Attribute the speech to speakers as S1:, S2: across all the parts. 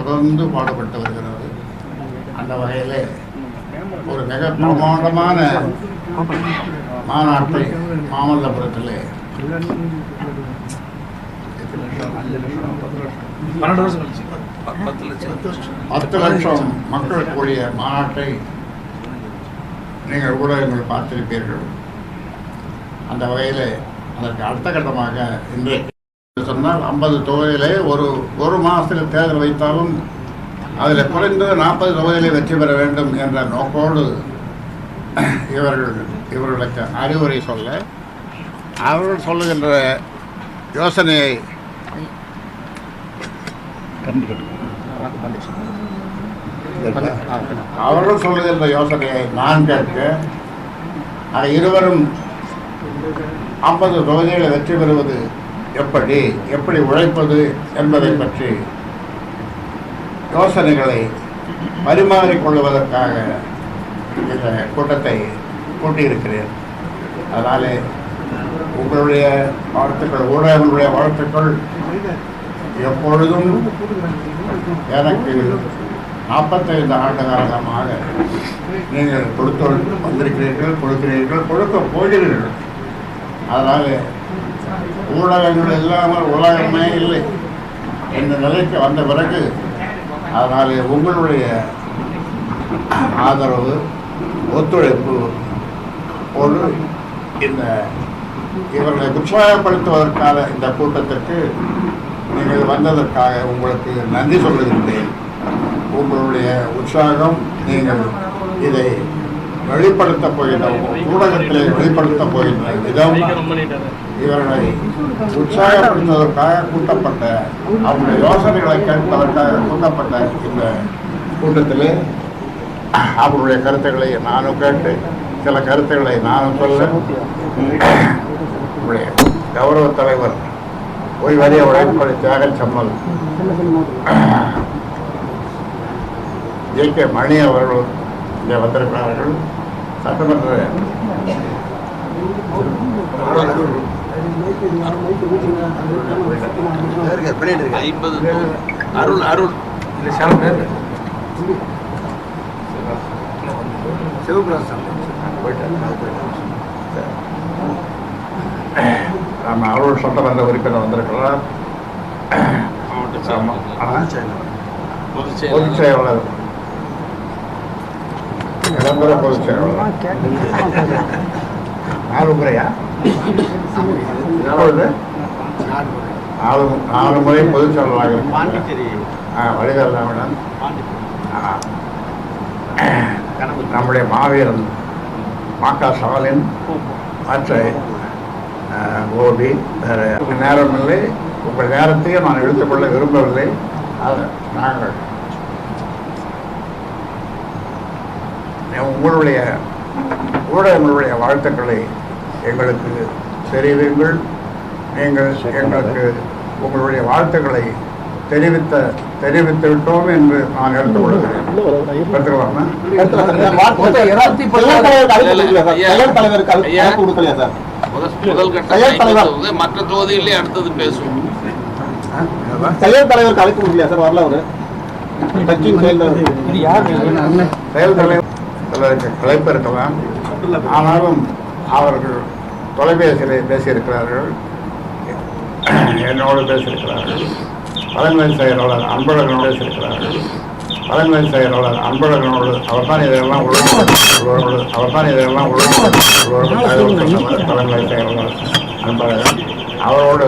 S1: தொடர்ந்து பாடுபட்டு வருகிறது. அந்த வகையில் ஒரு மிக பிரமாண்டமான மாநாட்டை மாமல்லபுரத்தில்
S2: பத்து லட்சம்.
S1: மக்கள் கூடிய மாநாட்டை நீங்கள் ஊடகங்கள் பார்த்திருப்பீர்கள். அந்த வகையில் அதற்கு அடுத்த கட்டமாக இன்றைக்கு சொன்னால் ஐம்பது தொகுதியிலே ஒரு ஒரு மாதத்தில் தேர்தல் வைத்தாலும் அதில் குறைந்து நாற்பது தொகுதியிலே வெற்றி பெற வேண்டும் என்ற நோக்கோடு இவர்கள் இவர்களுக்கு அறிவுரை சொல்ல அவர்கள் சொல்லுகின்ற யோசனையை அவர்கள் சொல்லுகின்ற யோசனையை நான் கேட்க அதை இருவரும் ஐம்பது தொகுதிகளை வெற்றி பெறுவது எப்படி எப்படி உழைப்பது என்பதை பற்றி யோசனைகளை பரிமாறிக்கொள்வதற்காக இந்த கூட்டத்தை கூட்டியிருக்கிறேன். அதனாலே உங்களுடைய வாழ்த்துக்கள் ஊடகங்களுடைய வாழ்த்துக்கள் எப்பொழுதும் எனக்கு நாற்பத்தைந்து ஆண்டு காலமாக நீங்கள் கொடுத்து வந்திருக்கிறீர்கள் கொடுக்கிறீர்கள் கொடுக்க போகிறீர்கள். அதனால் ஊடகங்கள் இல்லாமல் உலகமே இல்லை என்ற நிலைக்கு வந்த பிறகு அதனால் உங்களுடைய ஆதரவு ஒத்துழைப்பு ஒன்று இந்த இவர்களை உற்சாகப்படுத்துவதற்கான இந்த கூட்டத்திற்கு நீங்கள் வந்ததற்காக உங்களுக்கு நன்றி சொல்லுகின்றேன். உங்களுடைய உற்சாகம் நீங்கள் இதை வெளிப்படுத்த போகின்ற ஊடகத்திலே வெளிப்படுத்த போகின்ற விதம் இவர்களை உற்சாகப்படுத்துவதற்காக கூட்டப்பட்ட அவருடைய யோசனைகளை கேட்பதற்காக கூட்டப்பட்ட இந்த கூட்டத்திலே அவருடைய கருத்துக்களை நானும் கேட்டு சில கருத்துக்களை நானும் சொல்ல நம்முடைய கௌரவ தலைவர் ஓய்வறிய உழைப்படை தியாகச் சம்மல் ஜே. கே. மணி அவர்கள் இங்கே வந்திருக்கிறார்கள். சட்டமன்ற
S2: ஐம்பது. அருள் அருள்.
S3: இல்லை சேலம் பேர்
S1: நம்ம அருள் சட்டமன்ற உறுப்பினர் வந்திருக்கிறார்.
S2: பொதுச் செயலாளர்.
S1: விளம்பர பொதுச் செயலாளர். நாலு முறையா எப்பொழுது நாலு நாலு முறை பொதுச் செயலாளராக. ஆ ஆ. நம்முடைய மாவீரன் மாக்கா சவாலின் மற்ற கோபி வேற நேரம் இல்லை உங்கள் நேரத்தையும் நான் எடுத்துக்கொள்ள விரும்பவில்லை. அது நாங்கள் உங்களுடைய ஊடகங்களுடைய வாழ்த்துக்களை எங்களுக்கு தெரிவிங்கள் நீங்கள் எங்களுக்கு உங்களுடைய வாழ்த்துக்களை தெரிவித்த தெரிவித்து விட்டோம் என்று நான்.
S2: ஐம்பது தொகுதி, மற்ற தொகுதியிலே அடுத்தது பேசுவோம்.
S4: செயல் தலைவர் அழைக்க முடியல சார்? வரல அவரு. செயல்
S1: தலைவர். சிலருக்கு கலைப்பு இருக்கலாம் ஆனாலும் அவர்கள் தொலைபேசியிலே பேசியிருக்கிறார்கள். என்னோடு பேசியிருக்கிறார்கள். தலைமை செயலாளர் அன்பழகனோடு பேசியிருக்கிறார்கள். தலைமை செயலாளர் அன்பழகனோடு அவர் தான் இதெல்லாம் ஒழுங்கு அவர் தான் இதெல்லாம் ஒழுங்கு செயலாளர் அன்பழகன். அவரோடு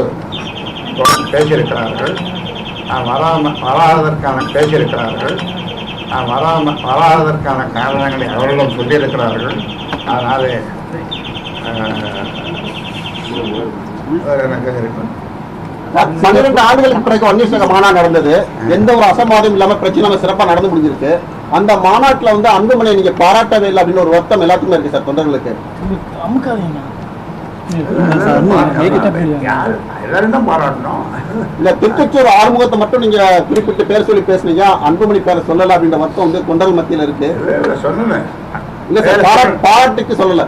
S1: பேசியிருக்கிறார்கள். நான் வராம வராததற்கான பேசியிருக்கிறார்கள். வராம வராததற்கான காரணங்களை அவர்களும் சொல்லியிருக்கிறார்கள். அதனாலே
S4: பன்னிரண்டு ஆண்டுகளுக்கு பிறகு வன்னியசங்க மாநாடு நடந்தது. எந்த ஒரு அசம்பாதம் இல்லாம பிரச்சனை இல்லாம சிறப்பா நடந்து முடிஞ்சிருக்கு. அந்த மாநாட்டுல வந்து அன்புமணியை நீங்க பாராட்டவே இல்லை அப்படின்னு ஒரு வருத்தம் எல்லாத்துக்குமே இருக்கு சார் தொண்டர்களுக்கு. திருச்செந்தூர் ஆறுமுகத்தை மட்டும் நீங்க குறிப்பிட்டு பேர் சொல்லி பேசுனீங்க. அன்புமணி பேரை சொல்லல அப்படின்ற வருத்தம் வந்து தொண்டர்கள் மத்தியில இருக்கு.
S1: இல்ல,
S4: சார் பாரா- பாராட்டுக்கு சொல்லல.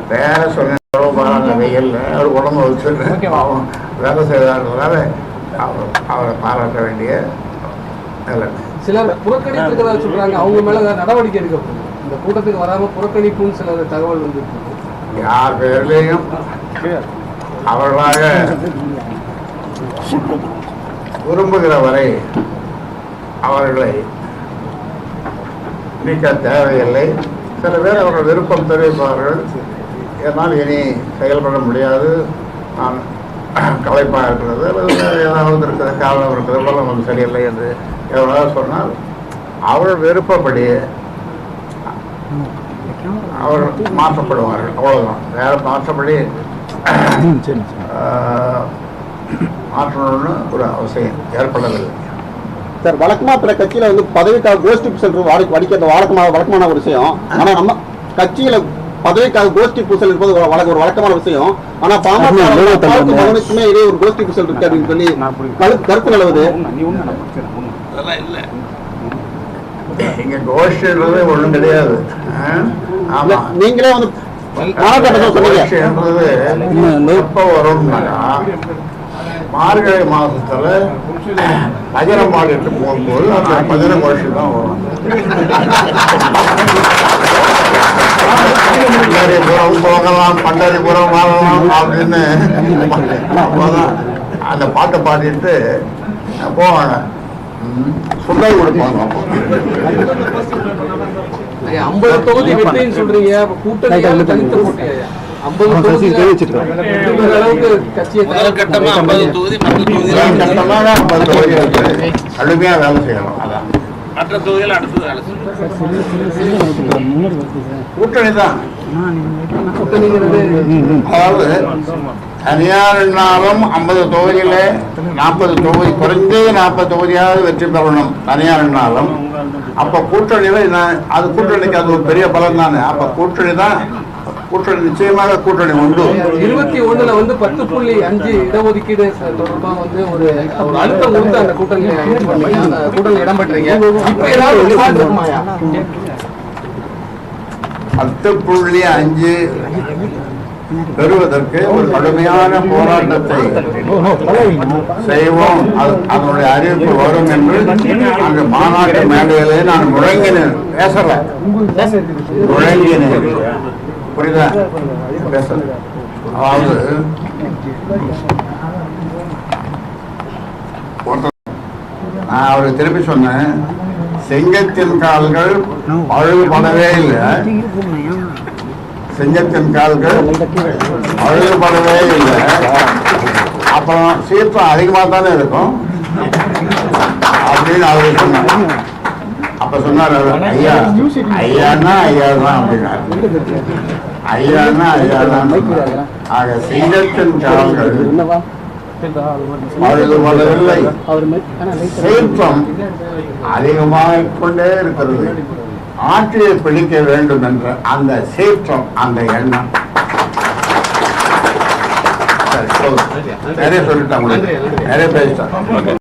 S1: வெயில்ல அவர் உடம்பு வச்சுட்டு பாவம் வேலை செய்தார்களால அவர் பாராட்ட வேண்டிய
S5: சிலர் புறக்கணித்திருக்கிறதா சொல்றாங்க. அவங்க மேல நடவடிக்கை எடுக்கப்படும் இந்த கூட்டத்துக்கு வராம புறக்கணிப்புன்னு சில தகவல் வந்து
S1: யார் பேர்லேயும் அவர்களாக விரும்புகிற வரை அவர்களை நீக்க தேவையில்லை. சில பேர் அவர்கள் விருப்பம் தெரிவிப்பார்கள். என்னால் இனி செயல்பட முடியாது. நான் களைப்பாக இருக்கிறது. அல்லது வேறு ஏதாவது இருக்கிறது காரணம் இருக்கிறது பலம் வந்து சரியில்லை என்று எவ்வளவு சொன்னால் அவர்கள் விருப்பப்படி அவர்கள் மாற்றப்படுவார்கள். அவ்வளோதான் வேற மாற்றப்படி மாற்றணும்னு ஒரு அவசியம் ஏற்படவில்லை.
S4: சார் வழக்கமா பிற கட்சியில வந்து பதவிக்காக கோஷ்டி பூசல் வாடி வடிக்கிறது வழக்கமான வழக்கமான ஒரு விஷயம். ஆனா நம்ம கட்சியில பதவிக்காக கோஷ்டி பூசல் இருப்பது ஒரு வழக்க ஒரு வழக்கமான விஷயம். ஆனா பாமக அப்பாவுக்கும் மகனுக்குமே இதே ஒரு கோஷ்டி பூசல் இருக்கு அப்படின்னு சொல்லி கரு- கருத்து நிலவுது.
S2: அதெல்லாம் இல்லை.
S1: இங்க கோஷ்டின்றது ஒண்ணும் கிடையாது? ஆமா.
S4: நீங்களே வந்து
S1: எப்போ வரும்னாக்கா மார்கழி மாசத்துல பஜனை பாடிட்டு போகும்போது அந்த பஜனை கோஷ்டி தான் வரும். பண்டரிபுரம் போகலாம் பண்டரிபுரம் வாழலாம் அப்படின்னு அந்த பாட்டை பாடிட்டு போவாங்க. சுண்டல் கொடுப்பாங்க
S5: ஐம்பது தொகுதி வெற்றின்னு சொல்றீங்க. கூட்டணியால தனித்து போட்டியா.
S1: கடுமையா வேலை செய்யணும். அதான்.
S2: மற்ற தொகுதியில் அடுத்தது வேலை செய்யும்
S1: கூட்டணி தான். அதாவது தனியார்னாலும் ஐம்பது தொகுதியில நாற்பது தொகுதி குறைஞ்சது நாற்பது தொகுதியாவது வெற்றி பெறணும் தனியார்னாலும் அப்ப கூட்டணியில அது கூட்டணிக்கு அது ஒரு பெரிய பலம் தானே அப்ப கூட்டணி தான் கூட்டணி நிச்சயமாக கூட்டணி உண்டு.
S5: இருபத்தி ஒண்ணுல வந்து பத்து புள்ளி அஞ்சு இடஒதுக்கீடு தொடர்பா வந்து ஒரு அழுத்தம் கொடுத்து அந்த. அந்த கூட்டணியில் இடம் பெற்றீங்க. இப்ப ஏதாவது
S1: பத்து புள்ளி அஞ்சு பெறுவதற்கு ஒரு கடுமையான போராட்டத்தை செய்வோம். அது- அதனுடைய அறிவிப்பு வரும் என்று அந்த மாநாட்டு மேடையிலே நான் முழங்கினேன். பேசல. முழங்கினேன். புரியுதா? பேசல. அதாவது நான் அவருக்கு திருப்பி சொன்னேன் செங்கத்தின் கால்கள் பழுதுபடவே இல்லை. செங்கத்தின் கால்கள் அழுகப்படவே இல்லை. அப்புறம் சீற்றம் அதிகமாக தானே இருக்கும். அப்படின்னு அவர் சொன்னார். அப்ப சொன்னார் ஐயா ஐயான்னா ஐயா தான் அப்படின்னாரு. ஐயான்னா ஐயா தான் ஆக சிங்கத்தின் கால்கள் பழுதுபடவில்லை சீற்றம் அதிகமாக கொண்டே இருக்கிறது. ஆட்சியை பிடிக்க வேண்டும் என்ற அந்த சீற்றம் அந்த எண்ணம். நிறைய சொல்லிட்டாங்க நிறைய பேசிட்டாங்க